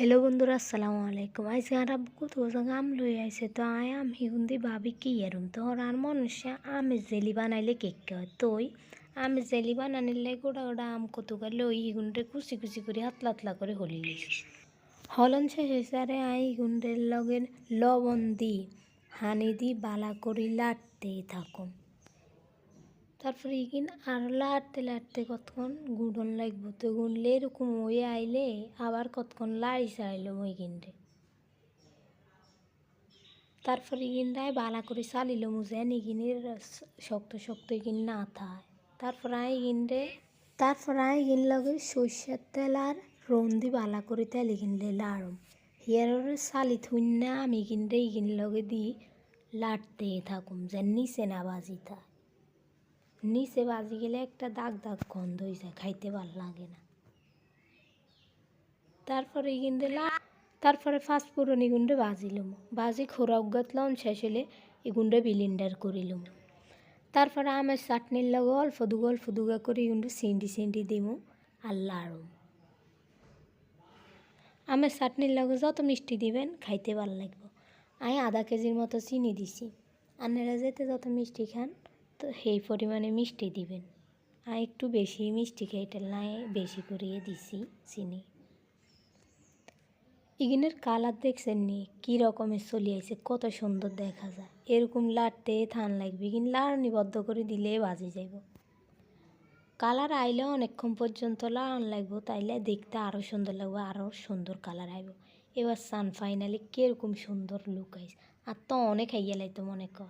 Hello বন্ধুরা, আসসালামু আলাইকুম। আজকে আর আব্বু তো আম লই আইছে? তো আয় আম হিগুন্দি ভাবি কি এরম? তো আর মানুষে আমের জেলি বানাইলে কেক হয় তোই আমের জেলি বানানিলে গোড়া গোড়া আম কত লই হিগুন্ডে কুচি কুচি করে হাতলা হাতলা করে হলি হলন শেষে সারে আই হিগুন্ডের লগে লবণ দি, হানি দি, বালা করি লাটতে থাকুন। তারপরে ইগিন আর লাড়তে লাড়তে কতক্ষণ গুঁড়ন লাগবো তো গুনলে এরকম হয়ে আইলে আবার কতক্ষণ লাড়ি চাইলো ওই গিনরে তারপরে ইগিনটায় বালা করে চালিল মুজে নিগিনের শক্ত শক্ত ইগিন না থায় তারপর আই গিনরে তারপর আই গিন লগে সর্ষের তেল আর রন্দি বালা করে তেল গিনলে লাড়ম। হিয়ারে চালি থুন না আমি গিনরে ইগিন লগে দি লাড়তে থাকুম যে নিচে না বাজি থায়। নিচে বাজি গেলে একটা দাগ দাগ গন্ধ হয়ে যায় খাইতে ভালো লাগে না। তারপরে কিন্তু তারপরে ফাস্ট ফুরন এগুন্ডে বাজিলুম বাজি খোরা উগাতলাম শেষ হলে এগুন্ডে বিলিন্ডার করিলুম তারপরে আমের চাটনির লগে অল্প দুগা অল্প দুগা করে এগুন্ডে সিন্ডি সিন্ডি দিমু আর লাড়ুম। আমের চাটনির লগে যত মিষ্টি দিবেন, খাইতে ভালো লাগবে। আমি আধা কেজির মতো চিনি দিছি। আনেরা যেতে যত মিষ্টি খান তো সেই পরিমাণে মিষ্টি দিবেন। আর একটু বেশি মিষ্টি খেয়ে নাই বেশি করিয়ে দিছি চিনি। ইগিনের কালার দেখছেন নি? কী রকমের চলে আইছে, কত সুন্দর দেখা যায়। এরকম লাড়তে থান লাগবে ইগিন লাড়নি বদ্ধ করে দিলে বাজে যাইব। কালার আইলে অনেকক্ষণ পর্যন্ত লাড়ান লাগবো, তাইলে দেখতে আরও সুন্দর লাগবে আরও সুন্দর কালার আইব। এবার সান ফাইনালি কীরকম সুন্দর লুক আইস আর তো অনেক হাইয়া লাইতো মনে কর।